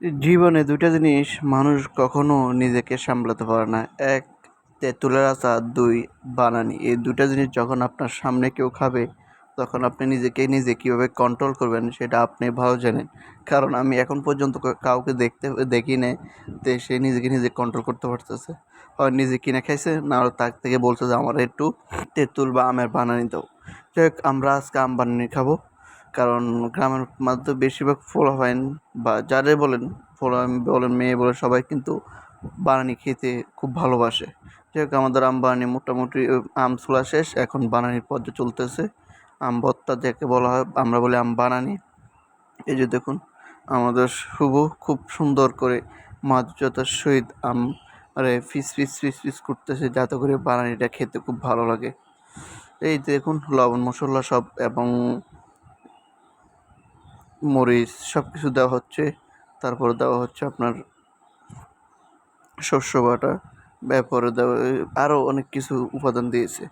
জীবনে দুইটা জিনিস মানুষ কখনো নিজেকে সামলাতে পারে না। এক, তেঁতুলের আচার, দুই, বানানি। এই দুইটা জিনিস যখন আপনার সামনে কেউ খাবে, তখন আপনি নিজেকে নিজে কীভাবে কন্ট্রোল করবেন সেটা আপনি ভালো জানেন। কারণ আমি এখন পর্যন্ত কাউকে দেখতে, দেখি নাই যে সে নিজেকে নিজে কন্ট্রোল করতে পারতেছে। হয় নিজে কিনে খাইছে না হলে তার থেকে বলছে যে, আমার একটু তেঁতুল বা আমের বানানি দাও। যাই হোক, আমরা আজকে আম বানানি খাব। কারণ গ্রামের মধ্যে বেশিরভাগ ফল পোলাপাইন বা যারাই বলেন পোলা বলেন মেয়ে বলে সবাই কিন্তু বানানি খেতে খুব ভালোবাসে। যাই আমাদের আম বানানি মোটামুটি আম ছোলা শেষ, এখন বানানির পর্যায়ে চলতেছে। আম ভর্তা যাকে বলা হয়, আমরা বলি আম বানানি। এই যে দেখুন, আমাদের শুভ খুব সুন্দর করে মাধুর্যতার সহিত আম, আরে ফিস ফিস ফিস ফিস করতেছে, যাতে করে বানানিটা খেতে খুব ভালো লাগে। এই দেখুন, লবণ মশলা সব, এবং মরিচ সব কিছু দেওয়া হচ্ছে। তারপর দেওয়া হচ্ছে আপনার শস্য বাটা ব্যাপারে দেওয়া আরও অনেক কিছু উপাদান দিয়েছে।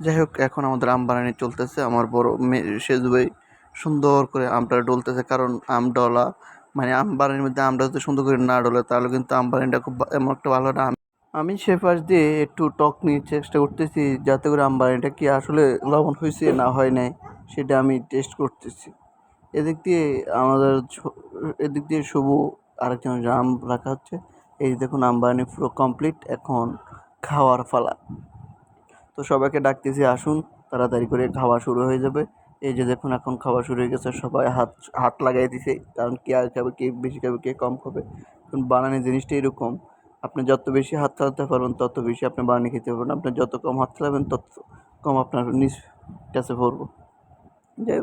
যাই হোক, এখন আমাদের আম বানানি চলতেছে। আমার বড় মেয়ে সেজু ভাই সুন্দর করে আমটা ডলতেছে। কারণ আম ডলা মানে আম বানানির মধ্যে আমটা যদি সুন্দর করে না ডলে, তাহলে কিন্তু আম বানানিটা খুব এমন একটা ভালো না। আমি সে পাশ দিয়ে একটু টক নিয়ে চেষ্টা করতেছি, যাতে করে আম বানানিটা কি আসলে লবণ হয়েছে না হয় নাই, সেটা আমি টেস্ট করতেছি। এদিক দিয়ে আমাদের এদিক দিয়ে শুভ আরেকজন আম রাখা হচ্ছে। এই দেখুন আম বানানি পুরো কমপ্লিট এখন খাওয়ার ফালা তো সবাইকে ডাকতেছি, আসুন, তাড়াতাড়ি করে খাওয়া শুরু হয়ে যাবে। এই যে দেখুন, এখন খাওয়া শুরু হয়ে গেছে, সবাই হাত হাত লাগাই দিছে, কারণ কে আর খাবে, কে বেশি খাবে, কে কম খাবে। কারণ বানানি জিনিসটা এরকম, আপনি যত বেশি হাত চালাতে পারবেন, তত বেশি আপনি বানানি খেতে পারবেন। আপনি যত কম হাত চালাবেন, তত কম আপনার নিজ কাছে পড়ব যাই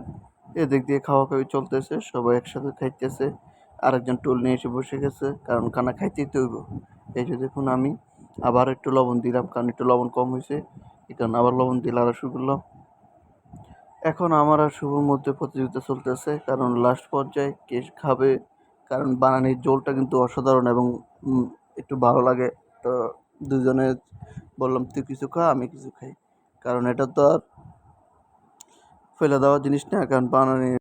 এদিক দিয়ে খাওয়া খাওয়ি চলতেছে, সবাই একসাথে খাইতেছে, আরেকজন টুল নিয়ে এসে বসে গেছে, কারণ খানা খাইতেই তো হইব। এই যে দেখুন আমি, আবার একটু লবণ দিলাম, কারণ একটু লবণ কম হয়েছে, এই কারণে আবার লবণ দিলে আরও শুরু করলাম এখন আমার আর শুভর মধ্যে প্রতিযোগিতা চলতেছে, কারণ লাস্ট পর্যায়ে কে খাবে, কারণ বানানির ঝোলটা কিন্তু অসাধারণ এবং একটু ভালো লাগে। তো দুজনে বললাম, তুই কিছু খা, আমি কিছু খাই। কারণ এটা তো আর ফেলে দেওয়া জিনিস না কারণ বানানি